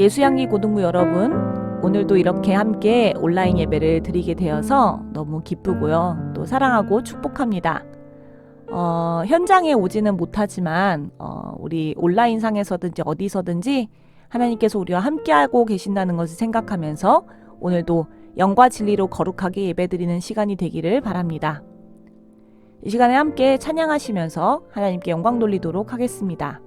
예수양기 고등부 여러분, 오늘도 이렇게 함께 온라인 예배를 드리게 되어서 너무 기쁘고요. 또 사랑하고 축복합니다. 어, 현장에 오지는 못하지만, 어, 우리 온라인상에서든지 어디서든지 하나님께서 우리와 함께하고 계신다는 것을 생각하면서 오늘도 영과 진리로 거룩하게 예배드리는 시간이 되기를 바랍니다. 이 시간에 함께 찬양하시면서 하나님께 영광 돌리도록 하겠습니다.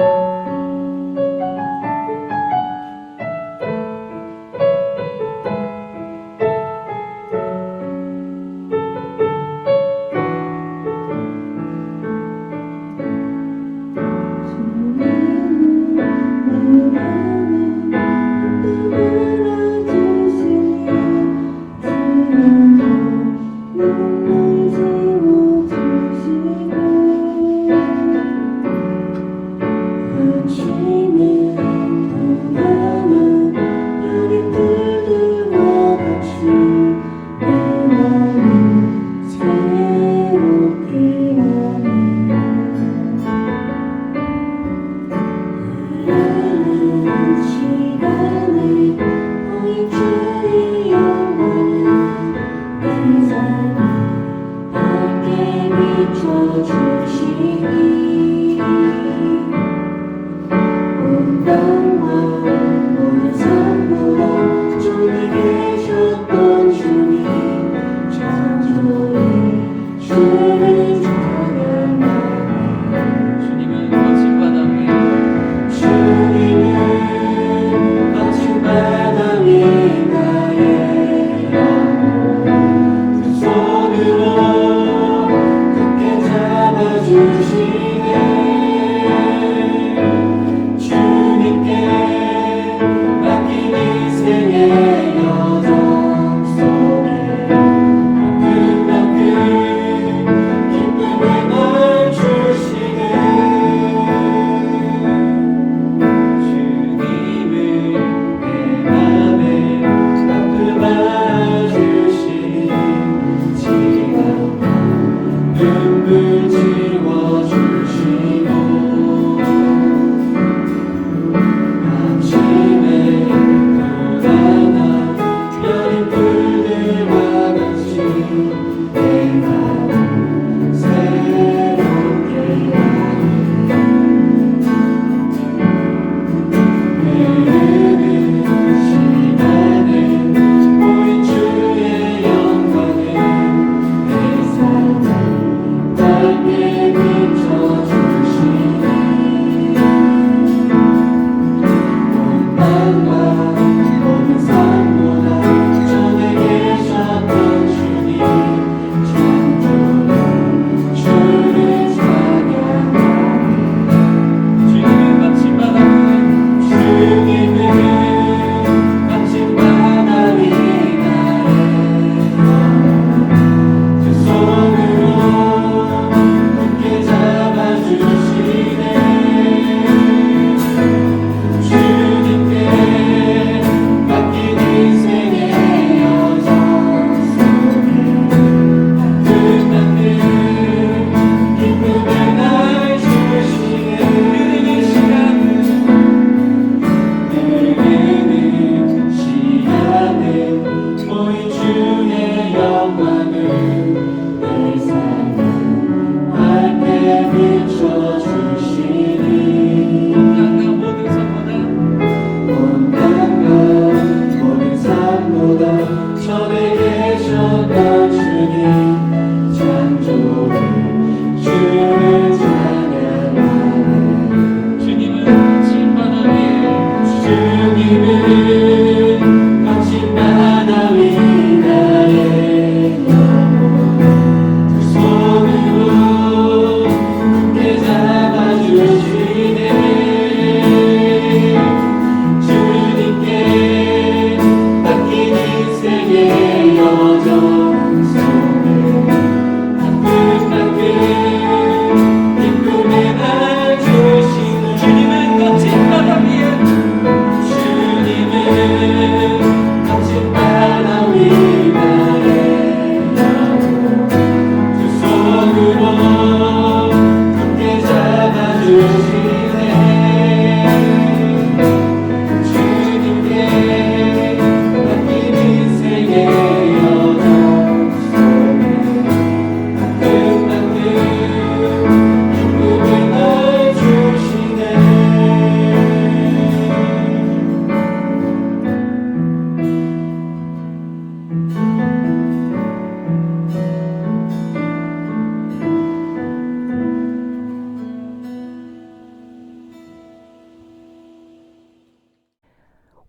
주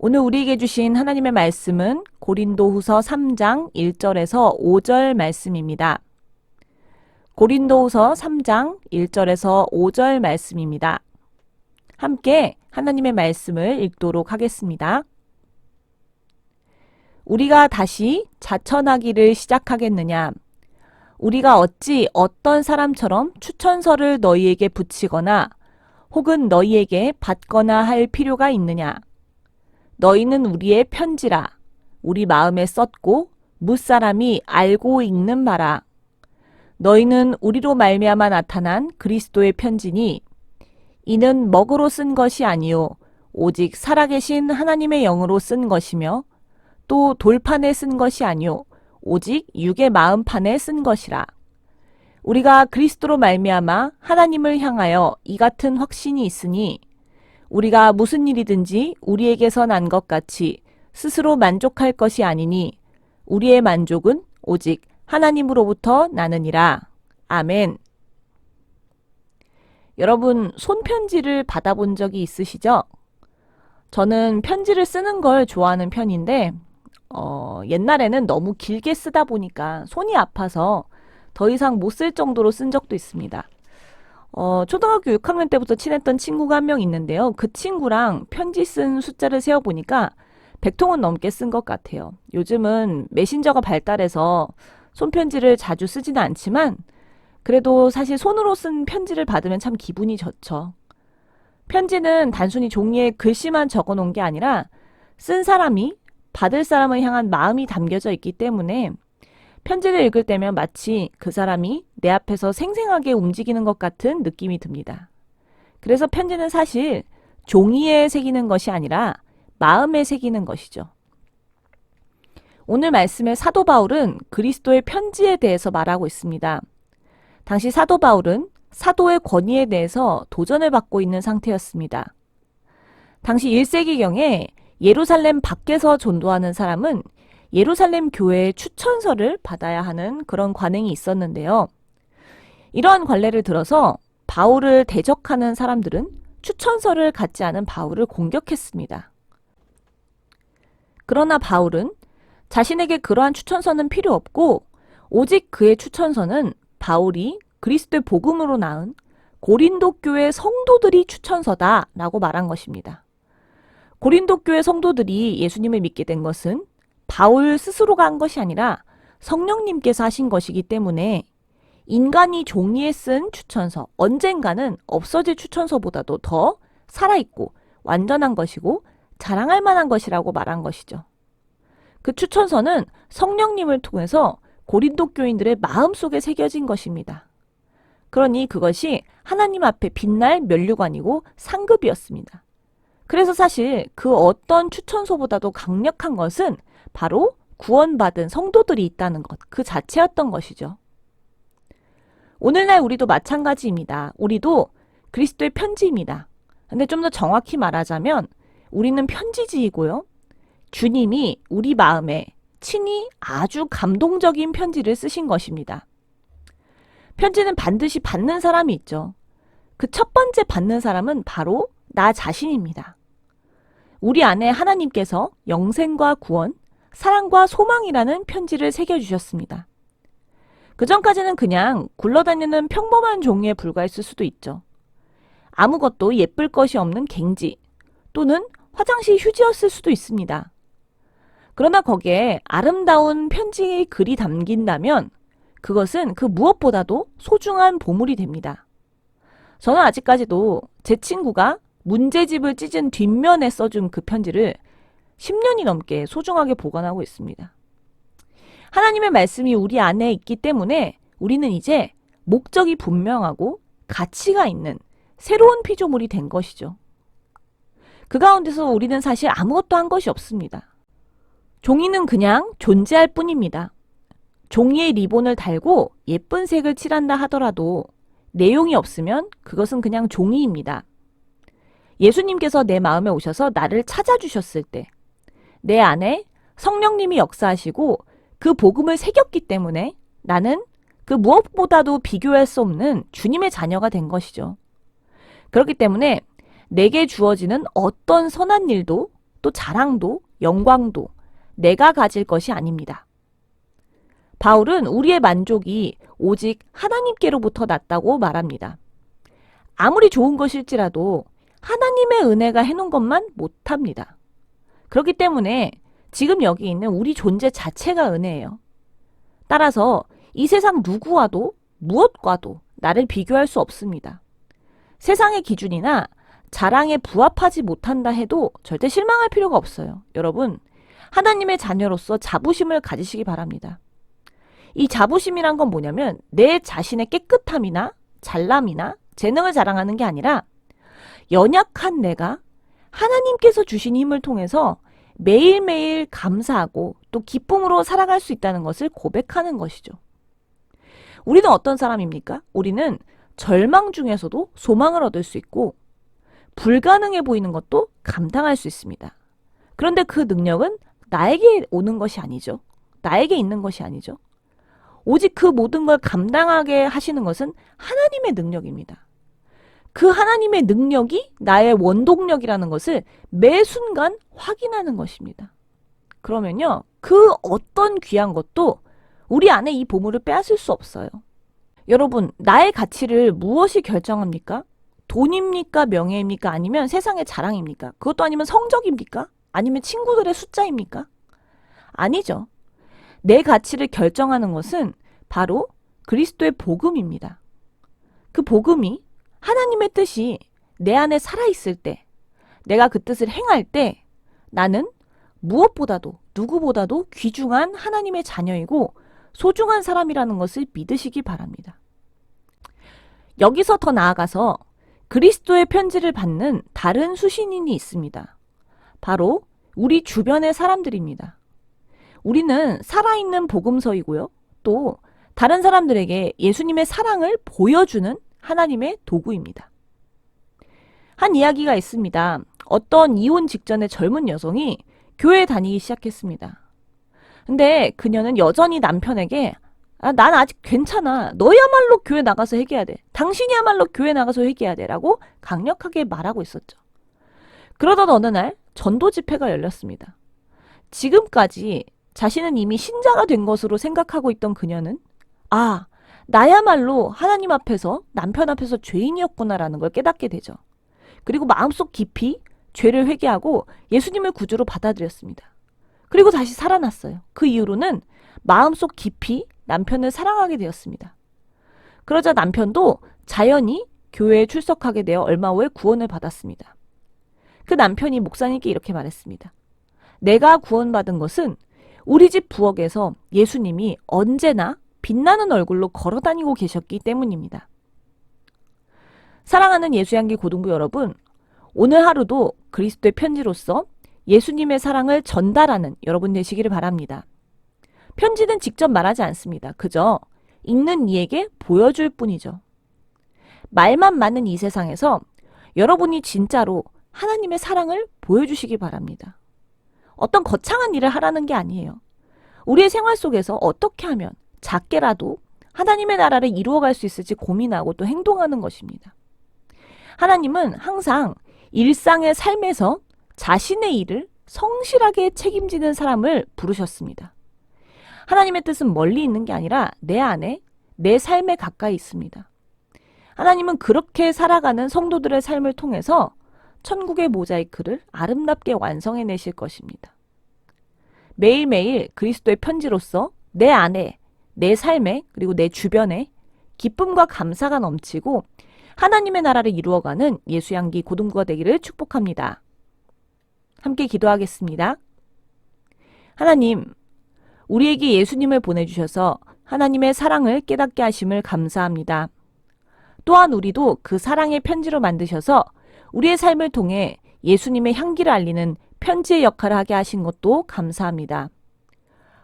오늘 우리에게 주신 하나님의 말씀은 고린도후서 3장 1절에서 5절 말씀입니다. 고린도후서 3장 1절에서 5절 말씀입니다. 함께 하나님의 말씀을 읽도록 하겠습니다. 우리가 다시 자천하기를 시작하겠느냐? 우리가 어찌 어떤 사람처럼 추천서를 너희에게 붙이거나 혹은 너희에게 받거나 할 필요가 있느냐? 너희는 우리의 편지라. 우리 마음에 썼고 무사람이 알고 읽는 바라. 너희는 우리로 말미암아 나타난 그리스도의 편지니 이는 먹으로 쓴 것이 아니요 오직 살아계신 하나님의 영으로 쓴 것이며 또 돌판에 쓴 것이 아니요 오직 육의 마음판에 쓴 것이라. 우리가 그리스도로 말미암아 하나님을 향하여 이 같은 확신이 있으니 우리가 무슨 일이든지 우리에게서 난 것 같이 스스로 만족할 것이 아니니 우리의 만족은 오직 하나님으로부터 나느니라. 아멘. 여러분, 손편지를 받아본 적이 있으시죠? 저는 편지를 쓰는 걸 좋아하는 편인데, 어, 옛날에는 너무 길게 쓰다 보니까 손이 아파서 더 이상 못 쓸 정도로 쓴 적도 있습니다. 어, 초등학교 6학년 때부터 친했던 친구가 한 명 있는데요. 그 친구랑 편지 쓴 숫자를 세어보니까 100통은 넘게 쓴 것 같아요. 요즘은 메신저가 발달해서 손편지를 자주 쓰지는 않지만 그래도 사실 손으로 쓴 편지를 받으면 참 기분이 좋죠. 편지는 단순히 종이에 글씨만 적어 놓은 게 아니라 쓴 사람이 받을 사람을 향한 마음이 담겨져 있기 때문에 편지를 읽을 때면 마치 그 사람이 내 앞에서 생생하게 움직이는 것 같은 느낌이 듭니다. 그래서 편지는 사실 종이에 새기는 것이 아니라 마음에 새기는 것이죠. 오늘 말씀의 사도 바울은 그리스도의 편지에 대해서 말하고 있습니다. 당시 사도 바울은 사도의 권위에 대해서 도전을 받고 있는 상태였습니다. 당시 1세기경에 예루살렘 밖에서 전도하는 사람은 예루살렘 교회의 추천서를 받아야 하는 그런 관행이 있었는데요. 이러한 관례를 들어서 바울을 대적하는 사람들은 추천서를 갖지 않은 바울을 공격했습니다. 그러나 바울은 자신에게 그러한 추천서는 필요 없고 오직 그의 추천서는 바울이 그리스도의 복음으로 낳은 고린도 교회 성도들이 추천서다라고 말한 것입니다. 고린도 교회 성도들이 예수님을 믿게 된 것은 바울 스스로가 한 것이 아니라 성령님께서 하신 것이기 때문에 인간이 종이에 쓴 추천서, 언젠가는 없어질 추천서보다도 더 살아있고 완전한 것이고 자랑할 만한 것이라고 말한 것이죠. 그 추천서는 성령님을 통해서 고린도 교인들의 마음속에 새겨진 것입니다. 그러니 그것이 하나님 앞에 빛날 면류관이고 상급이었습니다. 그래서 사실 그 어떤 추천서보다도 강력한 것은 바로 구원받은 성도들이 있다는 것, 그 자체였던 것이죠. 오늘날 우리도 마찬가지입니다. 우리도 그리스도의 편지입니다. 근데 좀 더 정확히 말하자면 우리는 편지지이고요. 주님이 우리 마음에 친히 아주 감동적인 편지를 쓰신 것입니다. 편지는 반드시 받는 사람이 있죠. 그 첫 번째 받는 사람은 바로 나 자신입니다. 우리 안에 하나님께서 영생과 구원, 사랑과 소망이라는 편지를 새겨주셨습니다. 그 전까지는 그냥 굴러다니는 평범한 종이에 불과했을 수도 있죠. 아무것도 예쁠 것이 없는 갱지 또는 화장실 휴지였을 수도 있습니다. 그러나 거기에 아름다운 편지의 글이 담긴다면 그것은 그 무엇보다도 소중한 보물이 됩니다. 저는 아직까지도 제 친구가 문제집을 찢은 뒷면에 써준 그 편지를 10년이 넘게 소중하게 보관하고 있습니다. 하나님의 말씀이 우리 안에 있기 때문에 우리는 이제 목적이 분명하고 가치가 있는 새로운 피조물이 된 것이죠. 그 가운데서 우리는 사실 아무것도 한 것이 없습니다. 종이는 그냥 존재할 뿐입니다. 종이에 리본을 달고 예쁜 색을 칠한다 하더라도 내용이 없으면 그것은 그냥 종이입니다. 예수님께서 내 마음에 오셔서 나를 찾아주셨을 때, 내 안에 성령님이 역사하시고 그 복음을 새겼기 때문에 나는 그 무엇보다도 비교할 수 없는 주님의 자녀가 된 것이죠. 그렇기 때문에 내게 주어지는 어떤 선한 일도 또 자랑도 영광도 내가 가질 것이 아닙니다. 바울은 우리의 만족이 오직 하나님께로부터 났다고 말합니다. 아무리 좋은 것일지라도 하나님의 은혜가 해놓은 것만 못합니다. 그렇기 때문에 지금 여기 있는 우리 존재 자체가 은혜예요. 따라서 이 세상 누구와도 무엇과도 나를 비교할 수 없습니다. 세상의 기준이나 자랑에 부합하지 못한다 해도 절대 실망할 필요가 없어요. 여러분, 하나님의 자녀로서 자부심을 가지시기 바랍니다. 이 자부심이란 건 뭐냐면 내 자신의 깨끗함이나 잘남이나 재능을 자랑하는 게 아니라 연약한 내가 하나님께서 주신 힘을 통해서 매일매일 감사하고 또 기쁨으로 살아갈 수 있다는 것을 고백하는 것이죠. 우리는 어떤 사람입니까? 우리는 절망 중에서도 소망을 얻을 수 있고 불가능해 보이는 것도 감당할 수 있습니다. 그런데 그 능력은 나에게 오는 것이 아니죠. 나에게 있는 것이 아니죠. 오직 그 모든 걸 감당하게 하시는 것은 하나님의 능력입니다. 그 하나님의 능력이 나의 원동력이라는 것을 매 순간 확인하는 것입니다. 그러면요, 그 어떤 귀한 것도 우리 안에 이 보물을 빼앗을 수 없어요. 여러분, 나의 가치를 무엇이 결정합니까? 돈입니까? 명예입니까? 아니면 세상의 자랑입니까? 그것도 아니면 성적입니까? 아니면 친구들의 숫자입니까? 아니죠. 내 가치를 결정하는 것은 바로 그리스도의 복음입니다. 그 복음이 하나님의 뜻이 내 안에 살아있을 때, 내가 그 뜻을 행할 때, 나는 무엇보다도, 누구보다도 귀중한 하나님의 자녀이고 소중한 사람이라는 것을 믿으시기 바랍니다. 여기서 더 나아가서 그리스도의 편지를 받는 다른 수신인이 있습니다. 바로 우리 주변의 사람들입니다. 우리는 살아있는 복음서이고요. 또 다른 사람들에게 예수님의 사랑을 보여주는 하나님의 도구입니다. 한 이야기가 있습니다. 어떤 이혼 직전의 젊은 여성이 교회에 다니기 시작했습니다. 근데 그녀는 여전히 남편에게 아, 난 아직 괜찮아. 너야말로 교회 나가서 회개해야 돼. 당신이야말로 교회 나가서 회개해야 돼. 라고 강력하게 말하고 있었죠. 그러던 어느 날 전도 집회가 열렸습니다. 지금까지 자신은 이미 신자가 된 것으로 생각하고 있던 그녀는 아, 나야말로 하나님 앞에서 남편 앞에서 죄인이었구나라는 걸 깨닫게 되죠. 그리고 마음속 깊이 죄를 회개하고 예수님을 구주로 받아들였습니다. 그리고 다시 살아났어요. 그 이후로는 마음속 깊이 남편을 사랑하게 되었습니다. 그러자 남편도 자연히 교회에 출석하게 되어 얼마 후에 구원을 받았습니다. 그 남편이 목사님께 이렇게 말했습니다. 내가 구원받은 것은 우리 집 부엌에서 예수님이 언제나 빛나는 얼굴로 걸어 다니고 계셨기 때문입니다. 사랑하는 예수양기 고등부 여러분, 오늘 하루도 그리스도의 편지로서 예수님의 사랑을 전달하는 여러분 되시기를 바랍니다. 편지는 직접 말하지 않습니다. 그저 읽는 이에게 보여줄 뿐이죠. 말만 많은 이 세상에서 여러분이 진짜로 하나님의 사랑을 보여주시기 바랍니다. 어떤 거창한 일을 하라는 게 아니에요. 우리의 생활 속에서 어떻게 하면 작게라도 하나님의 나라를 이루어갈 수 있을지 고민하고 또 행동하는 것입니다. 하나님은 항상 일상의 삶에서 자신의 일을 성실하게 책임지는 사람을 부르셨습니다. 하나님의 뜻은 멀리 있는 게 아니라 내 안에, 내 삶에 가까이 있습니다. 하나님은 그렇게 살아가는 성도들의 삶을 통해서 천국의 모자이크를 아름답게 완성해 내실 것입니다. 매일매일 그리스도의 편지로서 내 안에, 내 삶에, 그리고 내 주변에 기쁨과 감사가 넘치고 하나님의 나라를 이루어가는 예수양기 고등부가 되기를 축복합니다. 함께 기도하겠습니다. 하나님, 우리에게 예수님을 보내주셔서 하나님의 사랑을 깨닫게 하심을 감사합니다. 또한 우리도 그 사랑의 편지로 만드셔서 우리의 삶을 통해 예수님의 향기를 알리는 편지의 역할을 하게 하신 것도 감사합니다.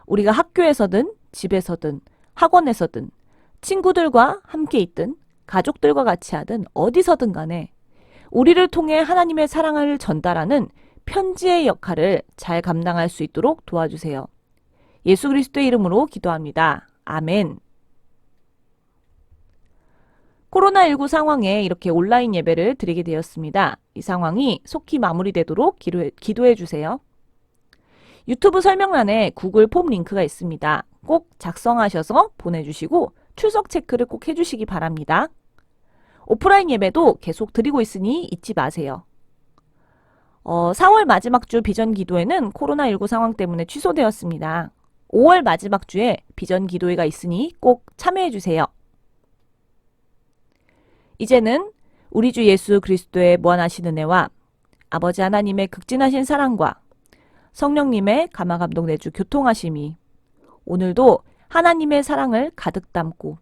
우리가 학교에서든 집에서든 학원에서든 친구들과 함께 있든 가족들과 같이 하든 어디서든 간에 우리를 통해 하나님의 사랑을 전달하는 편지의 역할을 잘 감당할 수 있도록 도와주세요. 예수 그리스도의 이름으로 기도합니다. 아멘. 코로나19 상황에 이렇게 온라인 예배를 드리게 되었습니다. 이 상황이 속히 마무리되도록 기도해, 기도해 주세요. 유튜브 설명란에 구글 폼 링크가 있습니다. 꼭 작성하셔서 보내주시고 출석 체크를 꼭 해주시기 바랍니다. 오프라인 예배도 계속 드리고 있으니 잊지 마세요. 어, 4월 마지막 주 비전 기도회는 코로나19 상황 때문에 취소되었습니다. 5월 마지막 주에 비전 기도회가 있으니 꼭 참여해 주세요. 이제는 우리 주 예수 그리스도의 무한하신 은혜와 아버지 하나님의 극진하신 사랑과 성령님의 감화 감동 내주 교통하심이 오늘도 하나님의 사랑을 가득 담고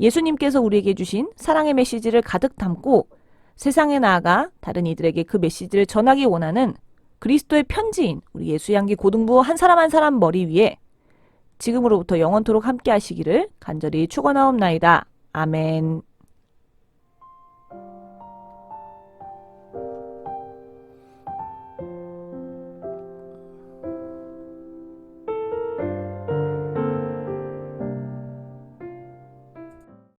예수님께서 우리에게 주신 사랑의 메시지를 가득 담고 세상에 나아가 다른 이들에게 그 메시지를 전하기 원하는 그리스도의 편지인 우리 예수양기 고등부 한 사람 한 사람 머리 위에 지금으로부터 영원토록 함께 하시기를 간절히 축원하옵나이다. 아멘.